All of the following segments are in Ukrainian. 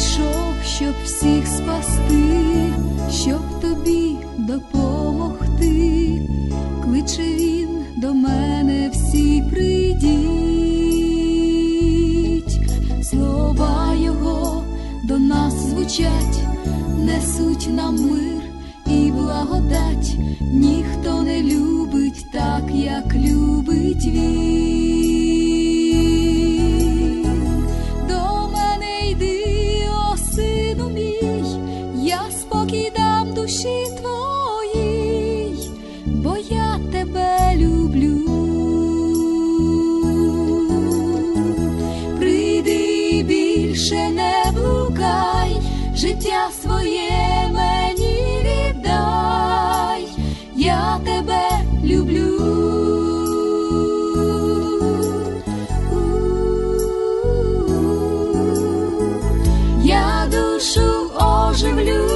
прийшов, щоб всіх спасти, щоб тобі допомогти. Кличе він до мене всі прийдіть, слова його до нас звучать, несуть нам мир і благодать, ніхто не любить так, як любить він. Своє мені віддай, я тебе люблю. Я душу оживлю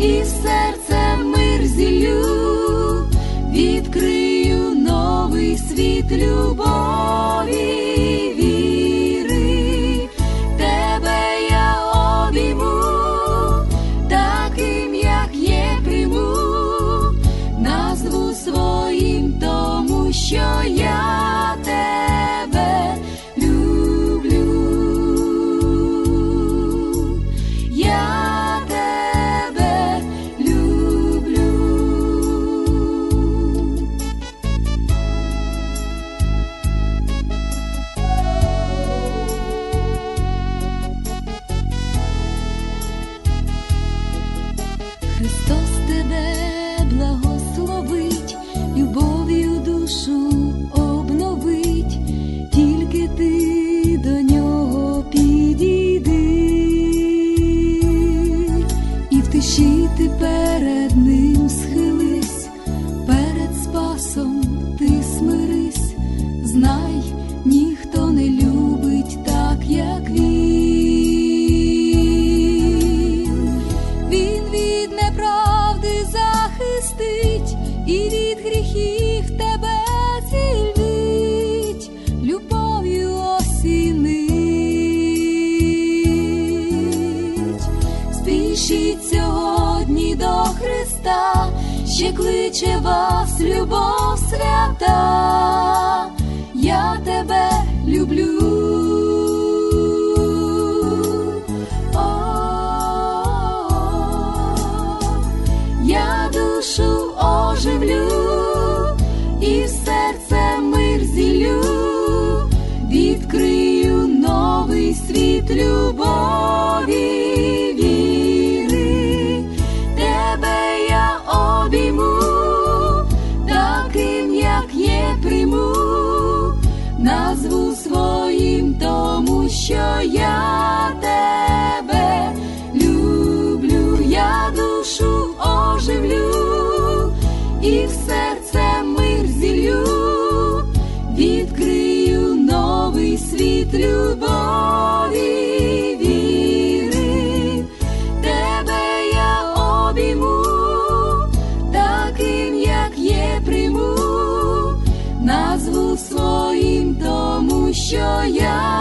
і серце мир зіллю, відкрию новий світ любові, your Спішіть сьогодні до Христа, ще кличе вас любов свята, я тебе люблю. Душу оживлю і серце мир зіллю, відкрию новий світ любові. show you.